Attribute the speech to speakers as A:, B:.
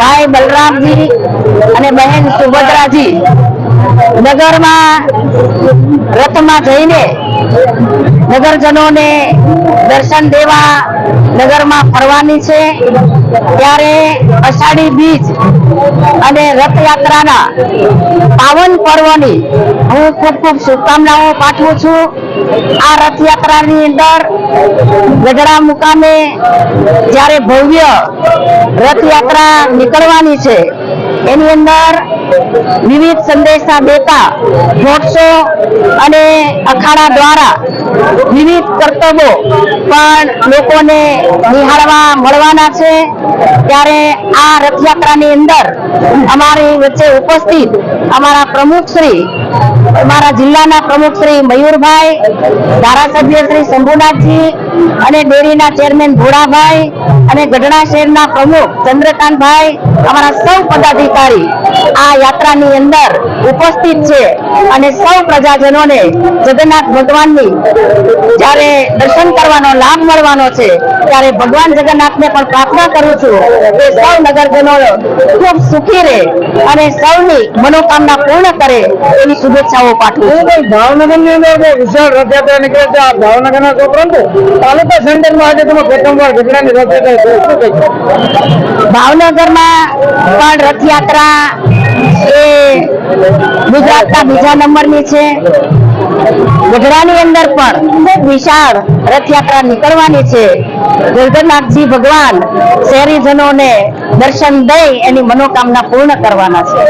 A: ભાઈ બલરામજી અને બહેન સુભદ્રાજી. નગરમાં રથમાં જઈને નગરજનોને દર્શન દેવા નગરમાં ફરવાની છે. ત્યારે અષાઢી બીજ અને રથયાત્રાના પાવન પર્વની હું ખૂબ ખૂબ શુભકામનાઓ પાઠવું છું. આ રથયાત્રાની અંદર ગઢડા મુકામે જ્યારે ભવ્ય રથયાત્રા નીકળવાની છે એની અંદર વિવિધ સંદેશા દેતા ઘોડશો અને અખાડા દ્વારા વિવિધ કર્તવ્યો પણ લોકોને નિહાળવા મળવાના છે. ત્યારે આ રથયાત્રાની અંદર અમારી વચ્ચે ઉપસ્થિત અમારા પ્રમુખ શ્રી, અમારા જિલ્લાના પ્રમુખ શ્રી મયુરભાઈ, ધારાસભ્ય શ્રી શંભુનાથજી અને ડેરીના ચેરમેન ભોળાભાઈ અને ગઢડા શહેરના પ્રમુખ ચંદ્રકાંતભાઈ, અમારા સૌ પદાધિકારી આ યાત્રાની અંદર ઉપસ્થિત છે અને સૌ પ્રજાજનોને જગન્નાથ ભગવાનની જ્યારે દર્શન કરવાનો લાભ મળવાનો છે, ત્યારે ભગવાન જગન્નાથને પણ પ્રાર્થના કરું છું કે સૌ નગરજનો ખૂબ સુખી રહે અને સૌની મનોકામના પૂર્ણ કરે એવી શુભેચ્છાઓ પાઠવું છું
B: ભાવનગરની અંદર વિશાળ રથયાત્રા નીકળે છે, આ ભાવનગર ના ઉપરાંત તાલુકા સેન્ટરમાં આજે તમે પ્રથમવાર ગઢડાની રથયાત્રા?
A: ભાવનગરમાં પણ રથયાત્રા એ ગુજરાતના બીજા નંબરની છે. ગઢડાની અંદર પણ ખૂબ વિશાળ રથયાત્રા નીકળવાની છે. જગન્નાથજી ભગવાન શહેરીજનોને દર્શન દઈ એની મનોકામના પૂર્ણ કરવાના છે.